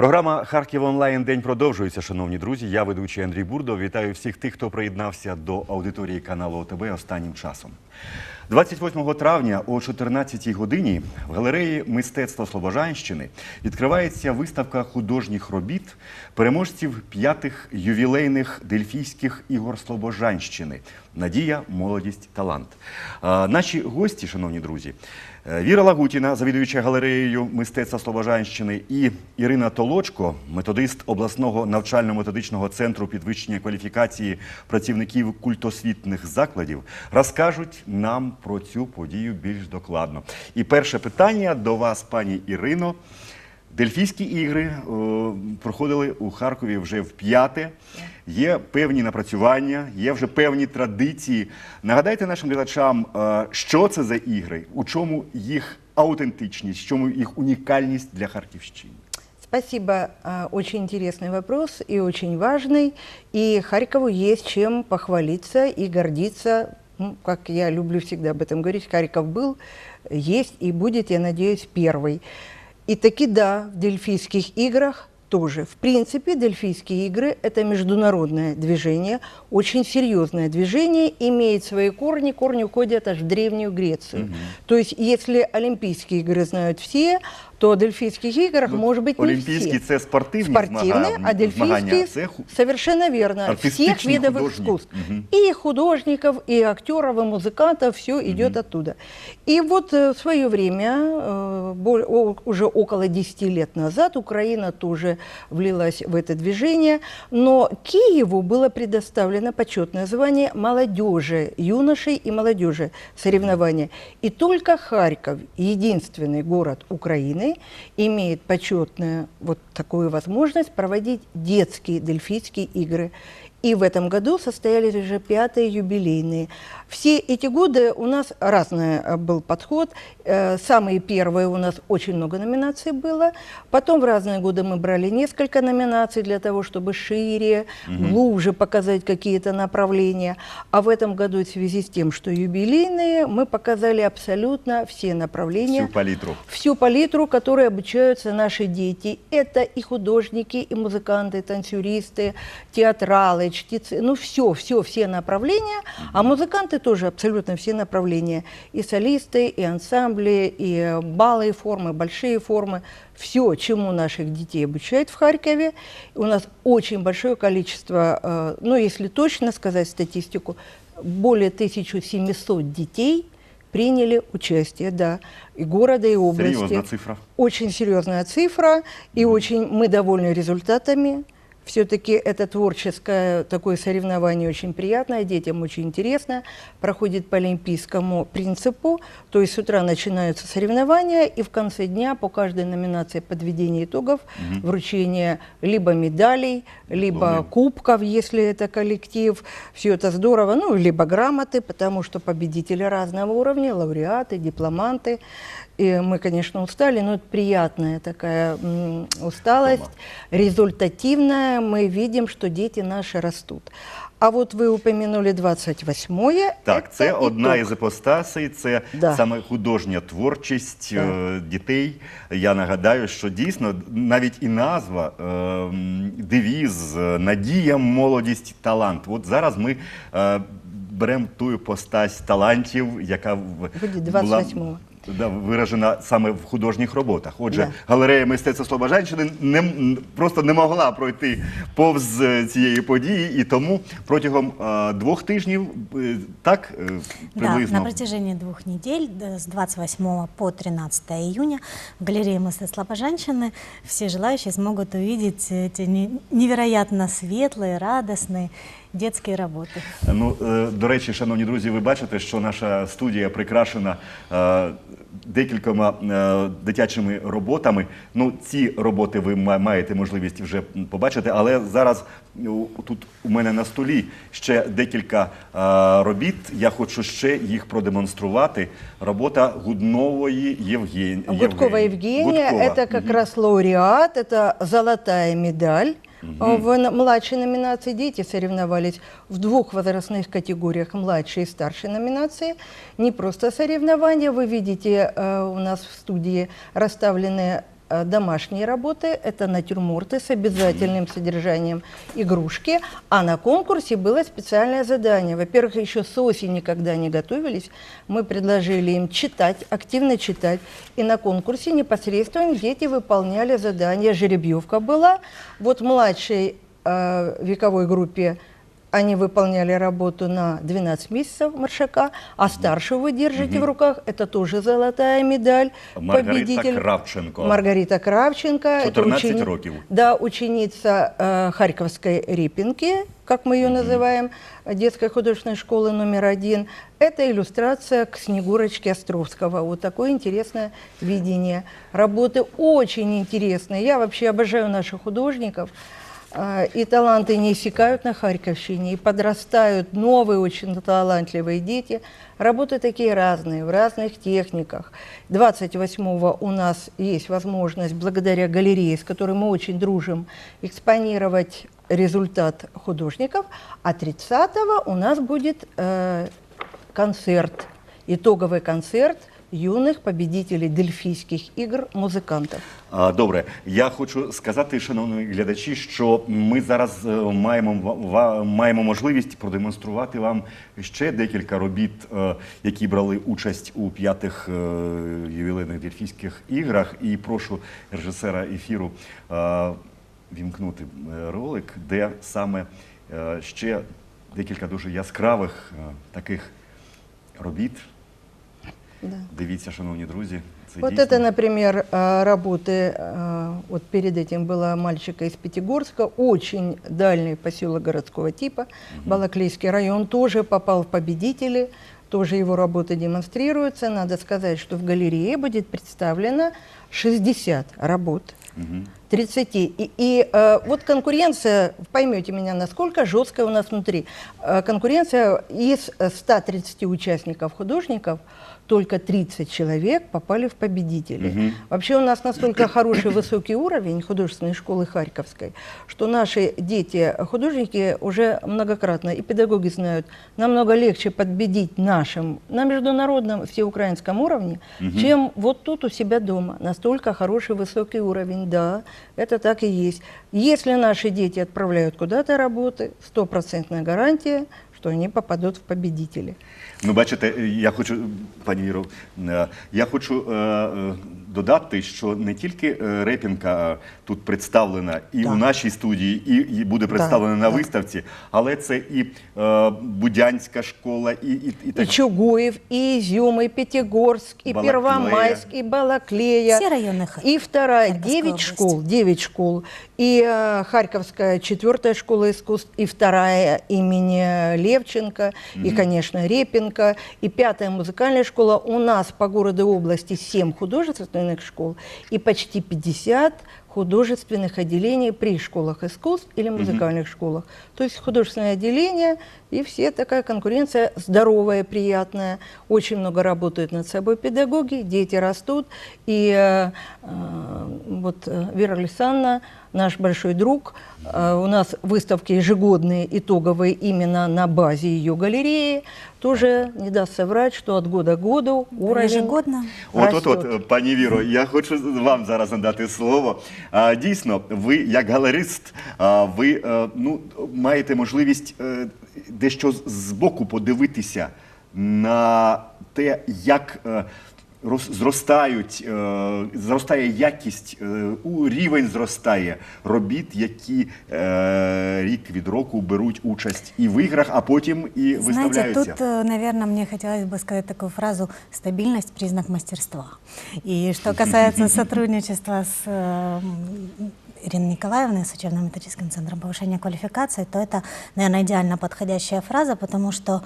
Програма Харків онлайн день продовжується, шановні друзі. Я ведучий Андрій Бурдов. Вітаю всіх тих, хто приєднався до аудиторії каналу ОТБ останнім часом. 28 травня о 14 годині в галереї мистецтва Слобожанщини відкривається виставка художніх робіт переможців п'ятих ювілейних дельфійських ігор Слобожанщини. Надія, молодість, талант. Наші гості, шановні друзі, е, Віра Лагутіна, завідуюча галереєю мистецтва Слобожанщини, і Ірина Толочко, методист обласного навчально-методичного центру підвищення кваліфікації працівників культосвітних закладів, розкажуть нам про цю подію більш докладно. І перше питання до вас, пані Ірино. Дельфійські ігри о, проходили у Харкові вже вп'яте. Є певні напрацювання, є вже певні традиції. Нагадайте нашим глядачам, е, що це за ігри, у чому їх аутентичність, в чому їх унікальність для Харківщини. Спасибо. А, Очень интересный вопрос и очень важный. И Харькову есть чем похвалиться и гордиться. Ну, как я люблю всегда об этом говорить, Харьков был, есть и будет, я надеюсь, первый. И таки да, в Дельфийских играх тоже. В принципе, Дельфийские игры – это международное движение, очень серьезное движение, имеет свои корни, корни уходят аж в Древнюю Грецию. То есть, если Олимпийские игры знают все, то о Дельфийских играх, Ну, может быть, не Олімпійські все. це спортивні Спортивные, змага- а змагання, дельфийские це ху- совершенно верно. Всех артистичные, видов художник. искусств. Мгм. И художников, и актеров, и музыкантов, все идет оттуда. И вот э, в свое время, э, бо- о- уже около 10 лет назад, Украина тоже влилась в это движение, но Киеву было предоставлено почетное звание молодежи, юношей и молодежи соревнования. И только Харьков, единственный город Украины, имеет почетную вот такую возможность проводить детские дельфийские игры. И в этом году состоялись уже пятые юбилейные. Все эти годы у нас разный э, был подход. Э, Самые первые у нас очень много номинаций было. Потом в разные годы мы брали несколько номинаций для того, чтобы шире, глубже показать какие-то направления. А в этом году в связи с тем, что юбилейные, мы показали абсолютно все направления Всю палітру. всю палитру, которой обучаются наши дети. Это и художники, и музыканты, и танцюристы, театралы, чтецы, ну все, все, все направления. А музыканты тоже абсолютно все направления. И солисты, и ансамбли, и э, балы, и формы, большие формы. Все, чему наших детей обучают в Харькове. У нас очень большое количество, э, ну если точно сказать статистику, более 1700 детей приняли участие, да, и города, и области. Серйозна цифра. Очень серьезная цифра, и очень мы довольны результатами. Все-таки это творческое такое соревнование очень приятное, детям очень интересно, проходит по олимпийскому принципу, то есть с утра начинаются соревнования, и в конце дня по каждой номинации подведение итогов, вручение либо медалей, либо Здорово. кубков, если это коллектив, все это здорово, ну, либо грамоты, потому что победители разного уровня, лауреаты, дипломанты. И мы, конечно, устали, но это приятная такая м, усталость, результативная. Мы видим, что дети наши растут. А вот вы упомянули 28-е. Так, это це одна итог. із іпостасей, це Да. саме художня творчість Так. е, дітей. Я нагадаю, що дійсно навіть і назва, е, м, девіз, е, надія, молодість, талант. От зараз ми е, беремо ту іпостась талантів, яка в- Буде була 28-го. да, виражена саме в художніх роботах. Отже, Да. галерея мистецтва Слобожанщини не, м- просто не могла пройти повз е, цієї події, і тому протягом е, двох тижнів е, так е, Да, приблизно. на протяжении двух недель, да, с 28 по 13 июня, в галерее мысли Слобожанщины все желающие смогут увидеть эти не- невероятно светлые, радостные детские работы. Ну, е, до речі, шановні друзі, ви бачите, що наша студія прикрашена е, декількома е, дитячими роботами. Ну, ці роботи ви ма- маєте можливість вже побачити, але зараз ну, тут у мене на столі ще декілька е, робіт. Я хочу ще їх продемонструвати. Робота Гуднової Євгенії. Гудкова Евгения, это как раз лауреат, это золотая медаль. В н- младшей номинации дети соревновались в двух возрастных категориях, младшей и старшей номинации. Не просто соревнования, вы видите, э, у нас в студии расставлены э, домашние работы, это натюрморты с обязательным содержанием игрушки, а на конкурсе было специальное задание. Во-первых, еще с осени, когда они готовились, мы предложили им читать, активно читать, и на конкурсе непосредственно дети выполняли задания. Жеребьевка была. Вот младшей э, вековой группе они выполняли работу на 12 месяцев маршака, а старшую вы держите в руках, это тоже золотая медаль. Маргарита победитель. Кравченко. Маргарита Кравченко. это 14 учени- років. Да, ученица э, Харьковской Репинки, как мы ее называем, детской художественной школы номер один. Это иллюстрация к Снегурочке Островского. Вот такое интересное видение. Работы очень интересные. Я вообще обожаю наших художников. А, И таланты не иссякают на Харьковщине, и подрастают новые очень талантливые дети. Работы такие разные, в разных техниках. 28-го у нас есть возможность, благодаря галерее, с которой мы очень дружим, экспонировать результат художников, а 30-го у нас будет э, концерт, итоговый концерт юных победителей Дельфийских игр музыкантов. А, Добре, я хочу сказати, шановні глядачі, що ми зараз е, маємо маємо можливість продемонструвати вам ще декілька робіт, е, які брали участь у п'ятих е, ювілейних дельфійських іграх. І прошу режисера ефіру вімкнути ролик, де саме ще декілька дуже яскравих таких робіт. Да. Дивіться, шановні друзі. Це Вот дійсно... это, например, э, работы, э, вот перед этим была мальчика из Пятигорска, очень дальний поселок городского типа, Балаклейский район тоже попал в победители, тоже его работы демонстрируются. Надо сказать, что в галерее будет представлено 60 работ. Мгм. 30. И, и э, вот конкуренция, поймете меня, насколько жесткая у нас внутри. Э, конкуренция из э, 130 участников художников только 30 человек попали в победители. Мгм. Вообще у нас настолько хороший высокий уровень художественной школы Харьковской, что наши дети, художники уже многократно, и педагоги знают, намного легче победить нашим на международном всеукраинском уровне, чем вот тут у себя дома. Настолько хороший высокий уровень, да, это так и есть. Если наши дети отправляют куда-то работы, стопроцентная гарантия, что они попадут в победители. Ну, бачите, я хочу, пані Віро, е, я хочу додати, що не тільки е, Репінка е, тут представлена і Да. у нашій студії, і, і буде представлена на да. виставці, але це і е, Будянська школа, і, і, і И так. Чугуев, и Изюм, и Пятигорск, и Балаклея. Первомайск, и Балаклея. Все районы Ха- И вторая, Харьковской 9 области. школ, 9 школ. И э, Харьковская четвертая школа искусств, и вторая имени Левченко, и, конечно, Репинка, и пятая музыкальная школа. У нас по городу и области 7 художественных школ. И почти 50 художественных отделений при школах искусств или музыкальных школах. То есть художественное отделение и все такая конкуренция здоровая, приятная. Очень много работают над собой педагоги, дети растут. И э, э, вот э, Вера Александровна, наш большой друг, э, у нас выставки ежегодные, итоговые именно на базе ее галереи. Тоже не даст соврать, что от года к году уровень Ежегодно. От, от, растет. от, пані Віро, я хочу вам зараз надати слово. Дійсно, ви як галерист, ви е, ну, маєте можливість е, дещо збоку подивитися на те, як е, роз- зростають, е, зростає якість, е, у рівень зростає робіт, які е, рік від року беруть участь і в іграх, а потім і Знаете, виставляються. тут, э, наверное, мне хотелось бы сказать такую фразу «стабильность – признак мастерства». И что касается сотрудничества с э, м, Ириной Николаевной, с учебно-методическим центром повышения квалификации, то это, наверное, идеально подходящая фраза, потому что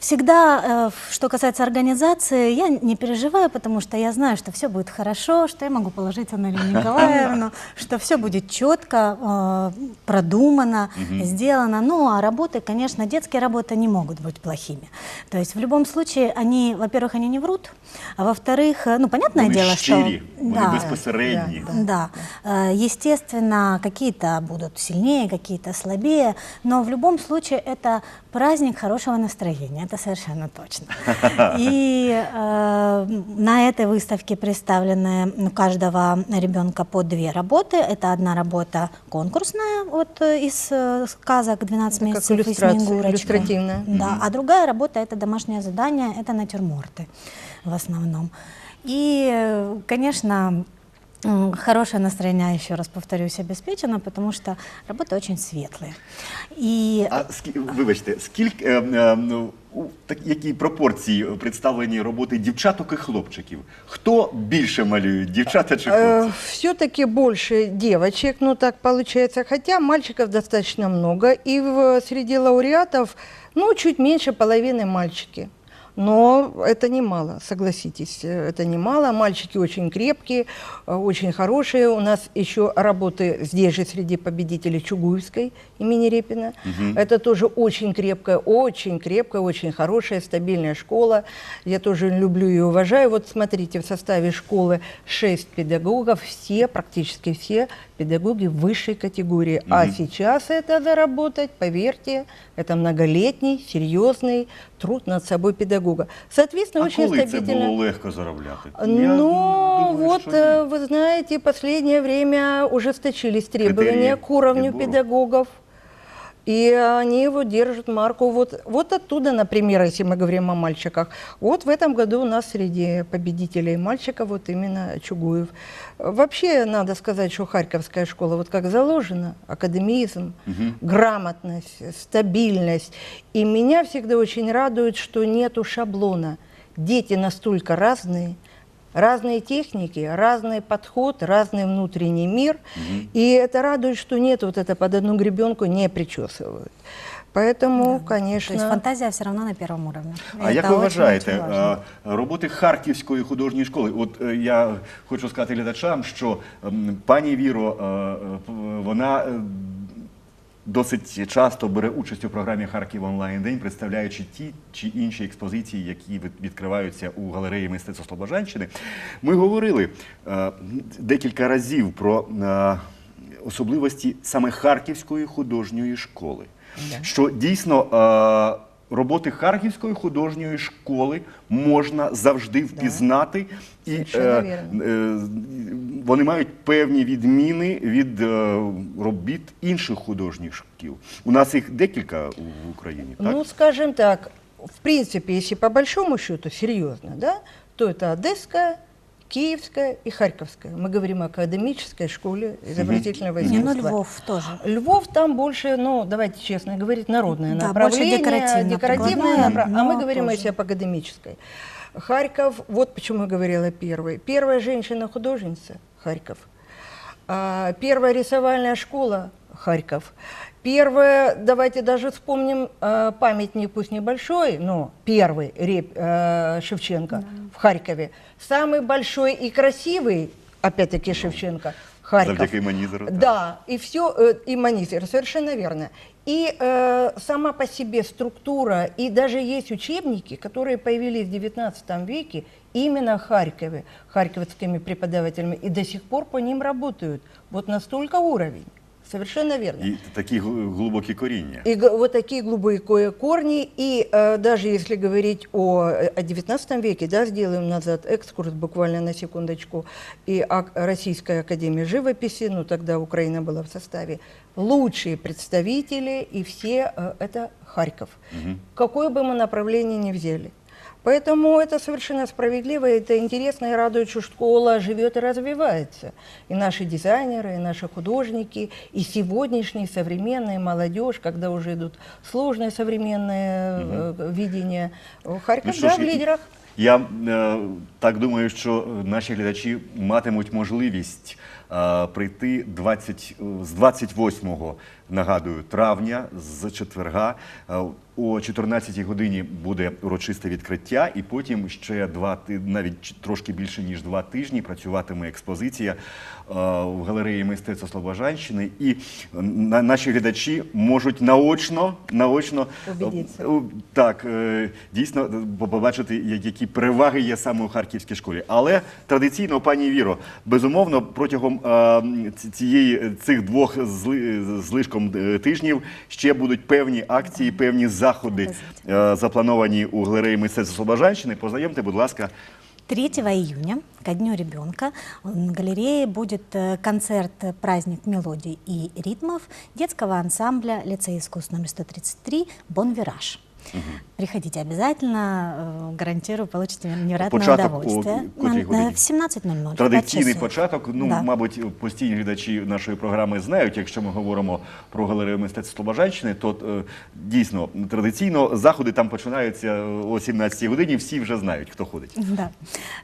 Всегда, э, что касается организации, я не переживаю, потому что я знаю, что все будет хорошо, что я могу положиться на Ирину Николаевну, что все будет четко, э, продумано, сделано. Ну, а работы, конечно, детские работы не могут быть плохими. То есть в любом случае, они, во-первых, они не врут, а во-вторых, э, ну, понятное Вони дело, щирі, что... вони Да. Да, естественно, какие-то будут сильнее, какие-то слабее, но в любом случае это Праздник хорошего настроения, это совершенно точно. И э, на этой выставке представлены у каждого ребенка по две работы. Это одна работа конкурсная вот э, из э, сказок «12 как месяцев» и иллюстративная. Да, а другая работа – это домашнее задание, это натюрморты в основном. И, э, конечно, хорошее настроение, еще раз повторюсь, обеспечено, потому что работы очень светлые. И А скі... вибачте, скільки е, е, ну, у так, які пропорції представлені роботи дівчаток і хлопчиків? Хто більше малюють, дівчата чи хлопці? Все-таки больше девочек, ну так получается, хотя мальчиков достаточно много, и в, среди лауреатов, ну, чуть меньше половины мальчики. Но это немало, согласитесь, э, это немало. Мальчики очень крепкие, э, очень хорошие. У нас еще работы здесь же среди победителей Чугуевской имени Репина. Это тоже очень крепкая, очень крепкая, очень хорошая, стабильная школа. Я тоже люблю и уважаю. Вот смотрите, в составе школы шесть педагогов, все, практически все педагоги высшей категории. А сейчас это заработать, поверьте, это многолетний, серьезный труд над собой педагога. Соответственно, А очень коли це стабильно. було легко заробляти? Ну, думаю, вот, що э, вы знаете, последнее время ужесточились требования Критерии к уровню отбора. педагогов. И они вот держат марку. Вот, вот оттуда, например, если мы говорим о мальчиках. Вот в этом году у нас среди победителей мальчиков вот именно Чугуев. Вообще, надо сказать, что Харьковская школа, вот как заложена, академизм, грамотность, стабильность. И меня всегда очень радует, что нету шаблона. Дети настолько разные, разные техники, разный подход, разный внутренний мир. И это радует, что нет вот это под одну гребенку не причесывают. Поэтому, конечно... то есть фантазия все равно на первом уровне. А И як это ви очень-очень вважаєте, важно. е, роботи Харківської художньої школи? От е, я хочу сказати глядачам, що ем, пані Віро, е, е, п- вона е, досить часто бере участь у програмі Харків онлайн день, представляючи ті чи інші експозиції, які відкриваються у галереї мистецтва Слобожанщини. Ми говорили е, декілька разів про е, особливості саме Харківської художньої школи. Що дійсно е, роботи Харківської художньої школи можна завжди впізнати, і Совершенно вірно. е, вони мають певні відміни від е, робіт інших художніх шкіл. У нас їх декілька у- в Україні. Так? Ну, скажем так, в принципе, если по большому счету, серьезно, да, то это Одесская, Киевская и Харьковская. Мы говорим о академической школе изобразительного Не, искусства. ну Львов тоже. Львов там больше, ну, давайте честно говорить, народное Да, направление, больше декоративно декоративное прикладное, направ- А мы но говорим тоже. если об академической. Харьков, вот почему я говорила первый. Первая женщина-художница – Харьков. А, Первая рисовальная школа – Харьков. Первая, давайте даже вспомним э, памятник, пусть небольшой, но первый Реп- э, Шевченко в Харькове. Самый большой и красивый, опять-таки Шевченко, Харьков. Завдяки Манізеру, так. Да, и все, и манифер, совершенно верно. И э, сама по себе структура, и даже есть учебники, которые появились в XIX веке именно в Харькове, харьковскими преподавателями, и до сих пор по ним работают. Вот настолько уровень. Совершенно верно. І такі гл- глибокі коріння. И г- вот такие глубокие корни. И э, даже если говорить о, э, о 19 веке, да, сделаем назад экскурс буквально на секундочку, и о Российской Академии Живописи, ну тогда Украина была в составе, лучшие представители и все э, это Харьков. Какое бы мы направление ни взяли. Поэтому это совершенно справедливо, это интересно и радует, что школа живет и развивается. И наши дизайнеры, и наши художники, и сегодняшний современная молодежь, когда уже идут сложные современные э, видения. Харьков, Ну що да, ж, в лидерах. Я е, так думаю, що наші глядачі матимуть можливість е, прийти 20, е, з 28 нагадую, травня з четверга. Е, о 14 годині буде урочисте відкриття, і потім ще два навіть трошки більше ніж два тижні працюватиме експозиція е, в галереї мистецтва Слобожанщини. І е, на- наші глядачі можуть наочно, наочно е, Так, е, дійсно е, побачити, які переваги є саме у харківській школі. Але традиційно, пані Віро, безумовно, протягом цієї цих двох зли- з лишком е, тижнів ще будуть певні акції, певні заходи е, заплановані у галереї мистецтва Слобожанщини. Познайомте, будь ласка. 3 июня, ко Дню ребенка, в галерее будет э, концерт «Праздник мелодий и ритмов» детского ансамбля лицея искусств номер 133 «Бон Вираж». Приходите обязательно, э, гарантирую, получите невероятное Початок удовольствие. о котрій Э, годині? В 17.00. Традиційний пять часов. початок. Ну, Да. мабуть, постійні глядачі нашої програми знають. Якщо ми говоримо про галерею мистецтв Слобожанщини, то е, дійсно традиційно заходи там починаються е, о 17 годині. Всі вже знають, хто ходить. Да.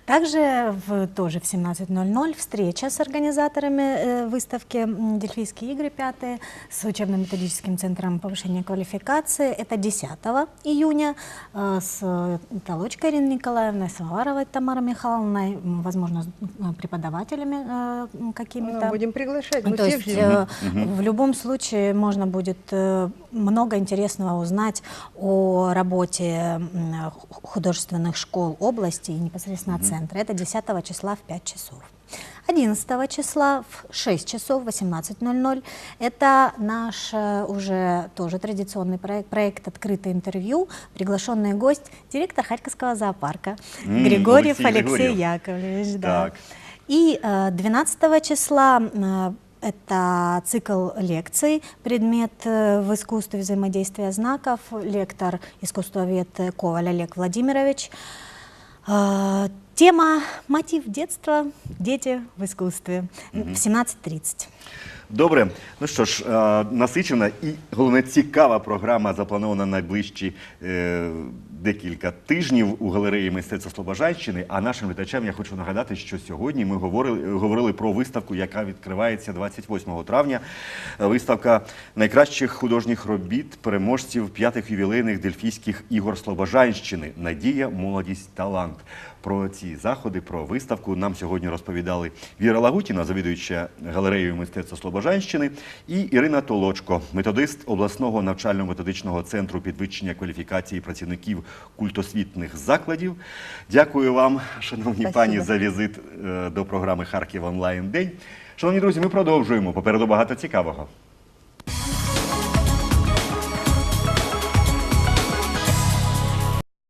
Также в, тоже в 17.00 встреча с организаторами э, выставки м, «Дельфийские игры» пятые с учебно-методическим центром повышения квалификации. Это 10 Июня э, с э, Толочкой Ириной Николаевной, Самоваровой Тамарой Михайловной, возможно, с преподавателями э, м, какими-то. Ну, Будем приглашать, мы То есть э, в любом случае можно будет много интересного узнать о работе художественных школ области и непосредственно центра. Это 10 числа в 5 часов. 11 числа в 6 часов 18.00 это наш э, уже тоже традиционный проект, проект «Открытое интервью». Приглашенный гость, директор Харьковского зоопарка М, Григорьев Алексей Алексей Григорьев. Яковлевич. Да. Так. И э, 12 числа э, это цикл лекций, предмет э, в искусстве взаимодействия знаков, лектор искусствовед Коваль Олег Владимирович. Э, Тема «Мотив детства. Дети в искусстве» в 17.30. Добре, ну що ж, е, насичена і головне цікава програма запланована на найближчі е, декілька тижнів у галереї мистецтва Слобожанщини. А нашим глядачам я хочу нагадати, що сьогодні ми говорили, говорили про виставку, яка відкривається 28 травня. Виставка найкращих художніх робіт переможців п'ятих ювілейних дельфійських ігор Слобожанщини. Надія, молодість, талант. Про ці заходи, про виставку нам сьогодні розповідали Віра Лагутіна, завідуюча галереєю мистецтва Слобожанщини, і Ірина Толочко, методист обласного навчально-методичного центру підвищення кваліфікації працівників культосвітних закладів. Дякую вам, шановні Спасибо. пані, за візит е, до програми Харків онлайн день. Шановні друзі, ми продовжуємо. Попереду багато цікавого.